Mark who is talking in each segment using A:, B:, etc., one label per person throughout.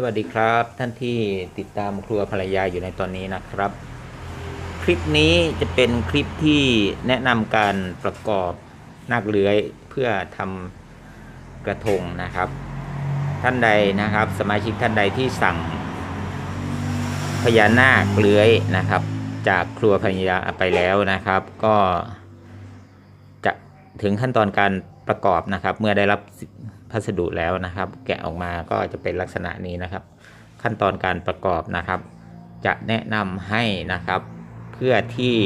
A: สวัสดีครับท่านที่ติดตามครัวภรรยาอยู่ในตอนนี้นะครับ คลิปนี้จะเป็นคลิปที่แนะนำการประกอบนาคเลื้อยเพื่อทำกระทงนะครับ ท่านใดนะครับ สมาชิกท่านใดที่สั่งพญานาคเลื้อยนะครับ จากครัวภรรยาไปแล้วนะครับ ก็จะถึงขั้นตอนการประกอบนะครับ เมื่อได้รับ พัสดุแล้วนะครับ แกะออกมาก็จะเป็นลักษณะนี้นะครับ ขั้นตอนการประกอบนะครับ จะแนะนำให้นะครับ เพื่อที่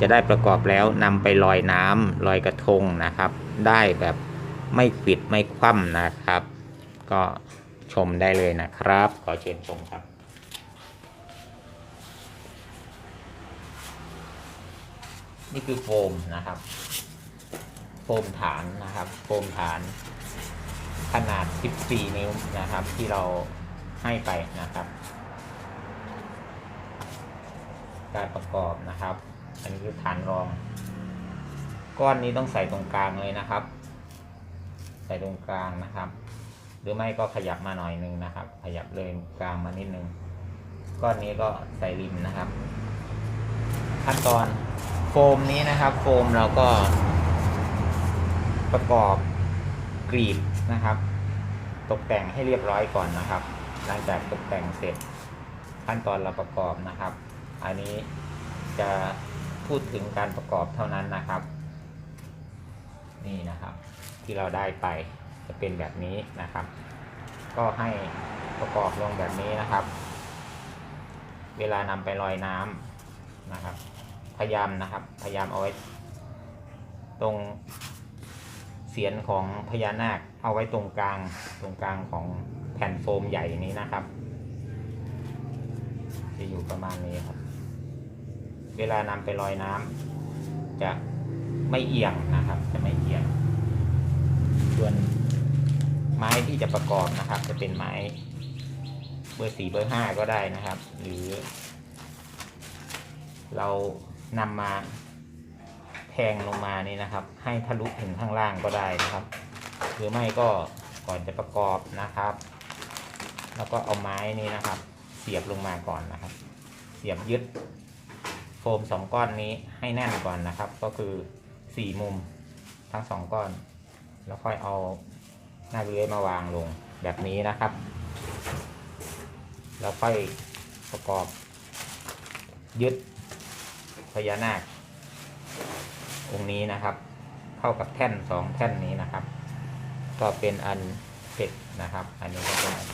A: จะได้ประกอบแล้วนำไปลอยน้ำลอยกระทงนะครับ ได้แบบไม่ปิดไม่คว่ำนะครับ ก็ชมได้เลยนะครับ ขอเชิญชมครับนี่คือโฟมนะครับ โฟมฐานนะครับ โฟมฐาน ขนาด 14 นิ้วนะครับ ที่เราให้ไปนะครับ การประกอบนะครับ อันนี้คือฐานรอง ก้อนนี้ต้องใส่ตรงกลางเลยนะครับ ใส่ตรงกลางนะครับ หรือไม่ก็ขยับมาหน่อยนึงนะครับ ขยับเลยกลางมานิดนึง ก้อนนี้ก็ใส่ริมนะครับ ขั้นตอนโฟมนี้นะครับ โฟมเราก็ประกอบกรีบนะครับ ตกแต่งให้เรียบร้อยก่อนนะครับ หลังจากตกแต่งเสร็จขั้นตอนเราประกอบนะครับ อันนี้จะพูดถึงการประกอบเท่านั้นนะครับ นี่นะครับ ที่เราได้ไปจะเป็นแบบนี้นะครับ ก็ให้ประกอบลงแบบนี้นะครับ เวลานำไปลอยน้ำนะครับ พยายามนะครับ พยายามเอาไว้ตรง เสียนของพญานาคเอาไว้ตรงกลางตรงกลางของแผ่นโฟมใหญ่นี้นะครับ จะอยู่ประมาณนี้ครับ เวลานำไปลอยน้ำจะไม่เอียงนะครับ จะไม่เอียง ส่วนไม้ที่จะประกอบนะครับ จะเป็นไม้เบอร์สี่เบอร์ห้าก็ได้นะครับ หรือ เรานำมา แทงลงมานี่นะครับ ให้ทะลุถึงข้างล่างก็ได้นะครับ หรือไม่ก็ก่อนจะประกอบนะครับ แล้วก็เอาไม้นี่นะครับ เสียบลงมาก่อนนะครับ เสียบยึดโฟมสองก้อนนี้ให้แน่นก่อนนะครับ ก็คือสี่มุมทั้งสองก้อน แล้วค่อยเอาหน้าเลื้อยมาวางลงแบบนี้นะครับ แล้วค่อยประกอบยึดพญานาค องค์นี้นะครับ เข้ากับแท่นสองแท่นนี้นะครับ ก็เป็นอันเสร็จนะครับ อันนี้ก็เป็นอัน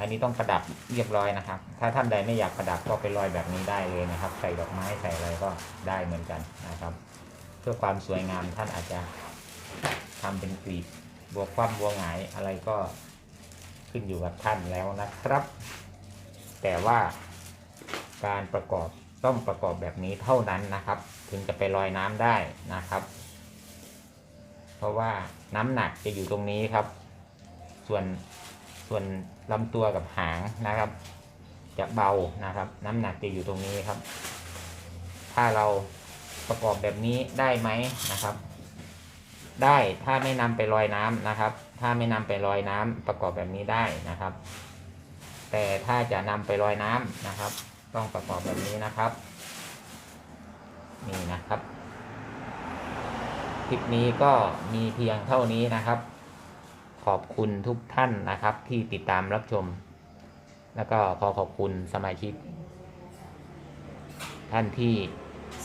A: อันนี้ต้องประดับเรียบร้อยนะครับ ถ้าท่านใดไม่อยากประดับก็ไปลอยแบบนี้ได้เลยนะครับ ใส่ดอกไม้ใส่อะไรก็ได้เหมือนกันนะครับ เพื่อความสวยงามท่านอาจจะทำเป็นกลีบบวกความบัวหงายอะไรก็ขึ้นอยู่กับท่านแล้วนะครับ แต่ว่าการประกอบ ต้องประกอบแบบนี้เท่านั้นนะครับ ถึงจะไปลอยน้ำได้นะครับ เพราะว่าน้ำหนักจะอยู่ตรงนี้ครับ ส่วนส่วนลำตัวกับหางนะครับ จะเบานะครับ น้ำหนักจะอยู่ตรงนี้ครับ ถ้าเราประกอบแบบนี้ได้ไหมนะครับ ได้ถ้าไม่นำไปลอยน้ำนะครับ ถ้าไม่นำไปลอยน้ำประกอบแบบนี้ได้นะครับ แต่ถ้าจะนำไปลอยน้ำนะครับ ต้องประกอบแบบนี้นะครับ นี่นะครับคลิปนี้ก็มีเพียงเท่านี้นะครับ ขอบคุณทุกท่านนะครับ ที่ติดตามรับชม แล้วก็ขอขอบคุณสมาชิก ท่านที่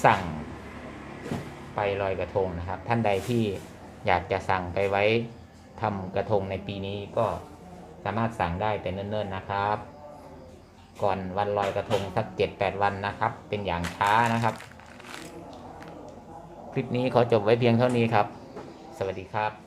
A: สั่งไปลอยกระทงนะครับ ท่านใดที่อยากจะสั่งไปไว้ทำกระทงในปีนี้ก็สามารถสั่งได้แต่เนิ่นๆนะครับ ก่อนวันลอยกระทงสักเจ็ดแปดวันนะครับ เป็นอย่างช้านะครับ คลิปนี้ขอจบไว้เพียงเท่านี้ครับ สวัสดีครับ